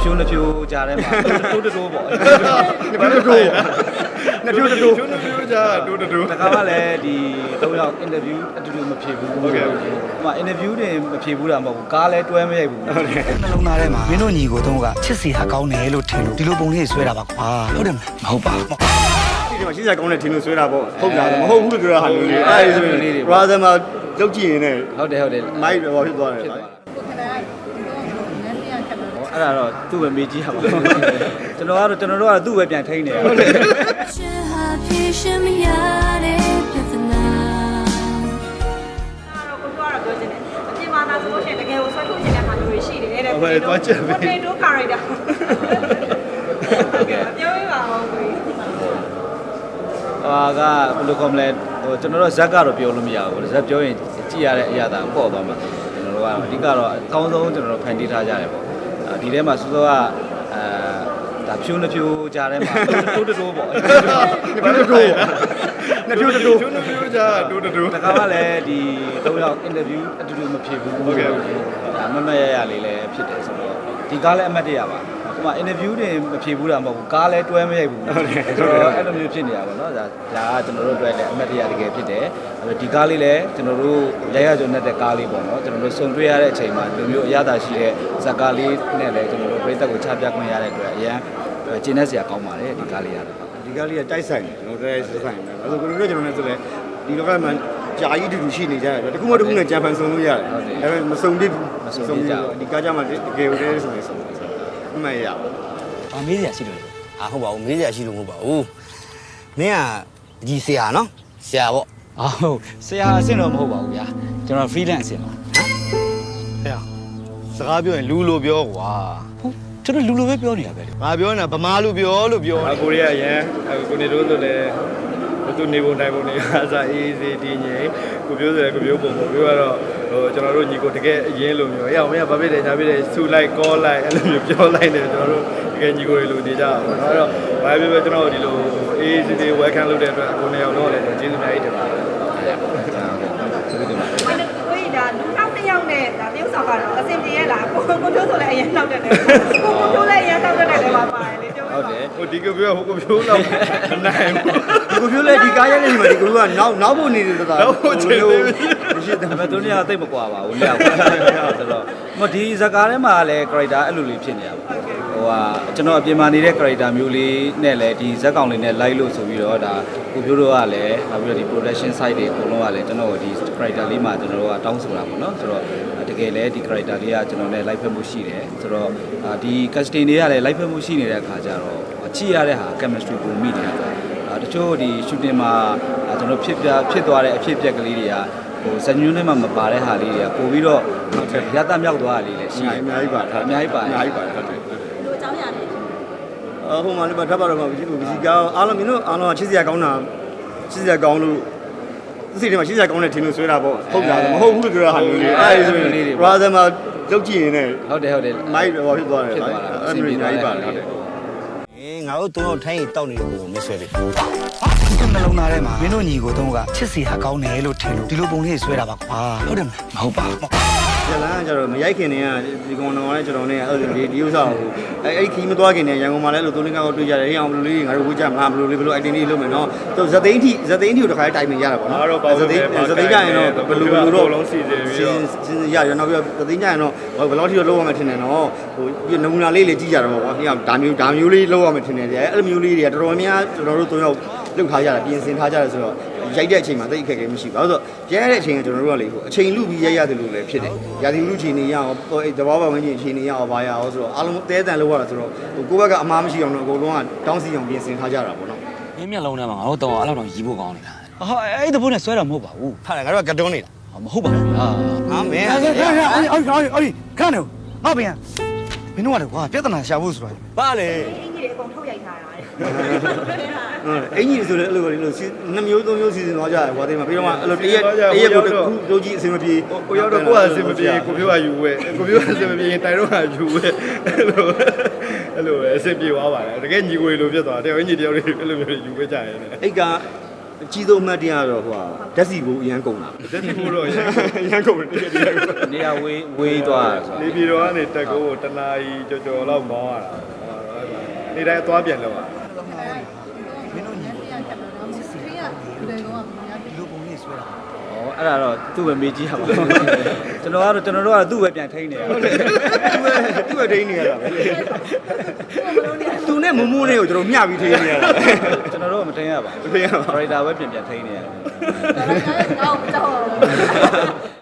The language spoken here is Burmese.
ဖြိုးနှစ်ဖြိုးကြားထဲမှာတိုးတိုးတိုးပေါ့ဘာလို့တို့နှစ်ဖြိုးတူကျိုးတူကြတူတူတခါမှလည်းဒီ၃ယောက်အင်တာဗျူးအတူတူမဖြေဘူးဟုတ်ကဲ့ဟိုမှာအင်တာဗျူးတွေမဖြေဘူးတာမဟုတ်ဘူးကားလည်းတွဲမရိုက်ဘူးဟုတ်တယ်နှလုံးသားထဲမှာမင်းတို့ညီကိုတုံးကချစ်စီဟာကောင်းတယ်လို့ထင်လို့ဒီလိုပုံလေးဆွဲတာပါကွာဟုတ်တယ်မလားမဟုတ်ပါဘူးဒီမှာရှင်းစရာကောင်းတဲ့ထင်လို့ဆွဲတာပေါ့ဟုတ်လားမဟုတ်ဘူးလို့ပြောတာဟာမျိုးလေးအဲ့ဒါဆိုရင် brother မှာလောက်ကြည့်ရင်လည်းဟုတ်တယ်ဟုတ်တယ်မိုက်တော့ဖြစ်သွားတယ်ဖြစ်ဗျာသွားတာဟော အဲ့ဒါတော့သူ့ပဲမေးကြည့်ရပါဘူးကျွန်တော်ကတော့ကျွန်တော်တို့ကသူ့ပဲပြန်ထိန်းနေရပါတယ်ရှင်ဟာဖြေရှင်းမရတဲ့ပြဿနာတော့ကိုကတော့ပြောချင်တယ်အပြင်မှာသာဆိုလို့ရှိရင်တကယ်ကိုဆွဲထုတ်ချင်တဲ့ဟာမျိုးတွေရှိနေတယ်တဲ့ဟုတ်တယ်သွားချက်ပဲ potato character ဟုတ်ကဲ့ပြောပြပါဦးကိုကြီးအာကဘယ်လိုခေါ်မလဲဟိုကျွန်တော်တို့ဇက်ကတော့ပြောလို့မရဘူးဇက်ပြောရင်ကြည့်ရတဲ့အရာသာပေါ့သွားမှာကျွန်တော်တို့ကတော့အဓိကတော့အကောင်းဆုံးကျွန်တော်တို့ဖန်တီးထားကြတယ်ပေါ့ ဒီထဲမှာစောစောကအာဒါဖြိုးနှစ်ဖြိုးကြားထဲမှာတိုးတိုးတိုးပေါ့နှစ်ဖြိုးတူနှစ်ဖြိုးတူကျိုးတူကြတူတူတခါမှလည်းဒီ၃ယောက်အင်တာဗျူးအတူတူမဖြေဘူးဟုတ်ကဲ့ဒါမမရရလေးလည်းဖြစ်တယ်ဆိုတော့ဒီကားလည်းအမှတ်တရပါဟို မှာအင်တာဗျူးတွေမဖြေဘူးတာမဟုတ်ဘူးကားလည်းတွဲမရိုက်ဘူးဟုတ်တယ်ဆိုတော့အဲ့လိုမျိုးဖြစ်နေတာပေါ့နော်ဒါဒါကကျွန်တော်တို့အတွက်လည်းအမှတ်တရတကယ်ဖြစ်တယ်အဲ့တော့ဒီကားလေးလည်းကျွန်တော်တို့ရရကြုံတဲ့ကားလေးပေါ့နော်ကျွန်တော်တို့စုံတွေ့ရတဲ့အချိန်မှာဒီလိုမျိုးအရသာရှိတဲ့ဇာတ်ကားလေးနဲ့လည်းကျွန်တော်တို့ပြည်သက်ကိုချပြခွင့်ရတဲ့အတွက်အရင်ကျင်းနေစရာကောင်းပါတယ်ဒီကားလေးရတယ်ဒီကားလေးကတိုက်ဆိုင်တယ်ကျွန်တော်တို့တိုက်ဆိုင်တယ်အဲ့ဒါကိုတို့ကျွန်တော်လည်းဆိုလဲဒီလောကမှာကြာကြီးတူတူရှိနေကြတယ်တခုမှတခုနဲ့ကြံဖန်ဆုံလို့ရတယ်အဲ့ဒါမဆုံသေးဘူးဒီကားကြမှာတကယ်ကိုတည်းဆိုနေဆုံ အမှန်ရ။အမေးစရာရှိလို့လေ။အာဟုတ်ပါဘူးမေးစရာရှိလို့မဟုတ်ပါဘူး။မင်းကဒီဆရာနော်။ဆရာပေါ့အာဟုတ်ဆရာအဆင့်တော့မဟုတ်ပါဘူးဗျာကျွန်တော် freelance အဆင့်ပါဟဲ့စကားပြောရင်လူလိုပြောကွာဟုတ်ကျွန်တော်လူလိုပဲပြောနေတာပဲလေငါပြောနေတာဗမာလူပြောလို့ပြောအကိုရီးယားရန်ကိုနေတို့ဆိုလည်းသူနေပုံတိုင်းပုံနေအစားအေးစေးတည်ငြိမ်ကိုပြောဆိုလည်းကိုပြောပုံပုံပြောတော့ ဟိုကျွန်တော်တို့ညီကိုတကယ်အရင်လိုမျိုးအေးအောင်မင်းကဘာဖြစ်တယ်ညာဖြစ်တယ်ဆူလိုက်ကောလိုက်အဲ့လိုမျိုးပြောလိုက်တယ်ကျွန်တော်တို့တကယ်ညီကိုတွေလိုနေကြအောင်အဲ့တော့ဘာဖြစ်ဖြစ်ကျွန်တော်တို့ဒီလိုအေးစေးစေး welcome လုပ်တဲ့အတွက်ကိုနေအောင်တော့လည်းကျေးဇူးများကြီးတင်ပါတယ်ကျေးဇူးတင်ပါတယ်အဲ့ဒါကိုကြီးဒါလူနောက်တစ်ယောက်နဲ့ဒါတယောက်ဆောင်ကတော့အဆင်ပြေရဲ့လားကိုကိုတို့ဆိုလည်းအရင်နောက်တက်တယ်ကိုကို ဟုတ်တယ်ဟိုဒီကိုပြောဟိုကိုပြောတော့နိုင်ဘူးဒီကိုပြောလဲဒီကားရိုက်နေဒီမှာဒီကိုကနောက်နောက်ဖို့နေနေတာနောက်ဖို့ချိန်သေးပြီမရှိတယ်ဒါပေမဲ့သူတို့ကတိတ်မကွာပါဘူးလက်ကွာဆိုတော့မဒီဇာကားထဲမှာလည်း character အဲ့လိုလေးဖြစ်နေတာပေါ့ဟိုဟာကျွန်တော်အပြင်မှာနေတဲ့ character မျိုးလေးနဲ့လည်းဒီဇက်ကောင်လေးနဲ့ live လို့ဆိုပြီးတော့ဒါကိုပြိုးတို့ကလည်းနောက်ပြီးတော့ဒီ production side တွေအကုန်လုံးကလည်းကျွန်တော်ဒီ character လေးမှာကျွန်တော်တို့ကတောင်းဆိုတာပေါ့နော်ဆိုတော့တကယ်လည်းဒီ character လေးကကျွန်တော်နဲ့ live ဖက်မှုရှိတယ်ဆိုတော့ဒီ casting တွေကလည်း live ဖက်မှုရှိနေတဲ့အခါကျတော့ ကြည့်ရတဲ့ဟာ chemistry ပုံမိတယ်အဲတချို့ဒီ shooting မှာအဲကျွန်တော်ဖြစ်ပြဖြစ်သွားတဲ့အဖြစ်အပျက်ကလေးတွေကဟိုဇညွန်းထဲမှာမပါတဲ့ဟာလေးတွေကပို့ပြီးတော့ရတမြောက်သွားတာလေးလည်းရှိအများကြီးပါထားအများကြီးပါအများကြီးပါဟုတ်တယ်လို့အကြောင်းရတယ်အဟိုမှာလည်းထပ်ပါတော့မှာဒီကိုဒီကားအားလုံးမင်းတို့အားလုံးကချစ်စရာကောင်းတာချစ်စရာကောင်းလို့သူစိတ်ထဲမှာချစ်စရာကောင်းတဲ့ထင်လို့ဆွဲတာပေါ့ဟုတ်လားမဟုတ်ဘူးလို့ပြောတာဟာမျိုးလေးအဲ့ဒါဆိုရင် brother မှာလောက်ကြည့်ရင်လည်းဟုတ်တယ်ဟုတ်တယ်မိုက်တော့ဖြစ်သွားတယ်ဖြစ်သွားတာအဲ့လိုအများကြီးပါတယ်ဟုတ်တယ်။အေး ငါတို့တုံးတော့ထိုင်းရင်တောက်နေတဲ့ကိုမဆွဲလေ။ဟာဒီနှလုံးသားထဲမှာမင်းတို့ညီကိုတုံးကချစ်စီဟာကောင်းတယ်လို့ထင်လို့ဒီလိုပုံလေးဆွဲတာပါကွာဟုတ်တယ်မလားမဟုတ်ပါဘူး ကျလန်းကကျတော့မရိုက်ခင်တည်းကဒီကောင်တော်ကလည်းကျွန်တော်နဲ့အဲ့ဒီဒီဥစ္စာကိုအဲ့အဲ့ခီးမသွားခင်တည်းရန်ကုန်မှာလည်းလို့သုံးလင်းကောက်တွေ့ကြတယ်ဟေးအောင်ဘယ်လိုလေးငါတို့ဝေးကြမလားဘယ်လိုလေးဘယ်လို item လေးလုပ်မယ်နော်သူဇသိန်းထိဇသိန်းထိကိုတစ်ခါတိုင်ပင်ရတာပေါ့နော်အားတော့ပါဇသိန်းဇသိန်းကြရင်တော့ဘယ်လိုဘယ်လိုတော့လုံးစီစဉ်ပြီးတော့စဉ်းရရနောက်ပြီးတော့သသိန်းကြရင်တော့ဘယ်လောက်ထိတော့လောက်ရမယ်ထင်တယ်နော်ဟိုဒီနမူနာလေးလေးကြည့်ကြတော့ပေါ့ကွာဒီကဒါမျိုးဒါမျိုးလေးလောက်ရမယ်ထင်တယ်အဲ့လိုမျိုးလေးတွေကတော်တော်များကျွန်တော်တို့သုံးယောက်လုပ်ထားကြတာပြင်ဆင်ထားကြတယ်ဆိုတော့ ရိုက်တဲ့အချိန်မှာတိတ်အခက်အခဲမရှိဘူး။ဘာလို့ဆိုတော့ရိုက်ရတဲ့အချိန်ကကျွန်တော်တို့ကလေဟိုအချိန်လူပြီးရိုက်ရတယ်လို့လည်းဖြစ်တယ်။ရာသီဥတုချိန်နေရအောင်ဟိုအဲ့တဘာဘာဝင်ချင်းချိန်နေရအောင်ဘာရအောင်ဆိုတော့အားလုံးတဲတန်လောက်ရတာဆိုတော့ဟိုကိုယ့်ဘက်ကအမားမရှိအောင်တော့အကုန်လုံးကတောင်းစီအောင်ပြင်ဆင်ထားကြတာပေါ့နော်မင်းမျက်လုံးထဲမှာငါတို့တော့အဲ့လောက်တော့ရီးဖို့ကောင်းနေတာဟာအဲ့ဒီဘုန်းနဲ့ဆွဲတာမဟုတ်ပါဘူး။ဟာငါတို့ကကတွန်းနေတာဟာမဟုတ်ပါဘူးဗျာ။ဟာမင်းအဲ့အဲ့အဲ့အဲ့အဲ့အဲ့ခဏနေဟာဗျာမင်းတို့ကလေကွာပြဿနာရှာဖို့ဆိုတာပါလေ အင်ကြီးတွေအကုန်ထုတ်ရိုက်ထားတာတဲ့ဟုတ်အင်ကြီးဆိုလည်းအဲ့လိုပဲလို့နှစ်မျိုးသုံးမျိုးစီစဉ်သွားကြတယ်ကွာဒီမှာပြီးတော့မှအဲ့လိုတရက်တရက်ကိုတစ်ခုတို့ကြီးအဆင်မပြေကိုရောက်တော့ကိုကအစင်မပြေကိုပြောကယူဝဲကိုပြောကအစင်မပြေရင်တိုင်တော့ကယူဝဲအဲ့လိုအဲ့လိုပဲအစင်ပြေသွားပါတယ်တကယ်ညီကိုလိုဖြစ်သွားတယ်အင်ကြီးတယောက်တွေအဲ့လိုမျိုးယူဝဲကြရတယ်အိတ်ကအကြီးဆုံးအမှတ်တရတော့ဟိုဟာဓာတ်စီဘူးအရန်ကုန်တာတက်စီဖို့တော့ရအရန်ကုန်တယ်တကယ်တကယ်နေရာဝေးဝေးသွားတာဆိုနေပြည်တော်ကနေတက်ကုန်းကိုတနာရီကြော်ကြော်လောက်မောင်းရတာ နေတိုင်းအသွားပြန်လောက်อ่ะမင်းတို့ညီကိုချစ်စီဟာဒီလိုပုံလေးဆွဲတာဩအဲ့ဒါတော့သူ့ပဲမေးကြည့်ရပါဘူးကျွန်တော်ကတော့ကျွန်တော်တို့ကတော့သူ့ပဲပြန်ထိန်းနေရဟုတ်တယ်သူပဲသူပဲထိန်းနေရတာပဲသူနဲ့မမူးနဲ့ကိုကျွန်တော်မျှပြီးထိန်းနေရတာပဲကျွန်တော်တို့ကမထိန်းရပါဘူးမထိန်းရပါဘူး character ပဲပြန်ပြန်ထိန်းနေရတယ်ငါ့ကိုကြောက်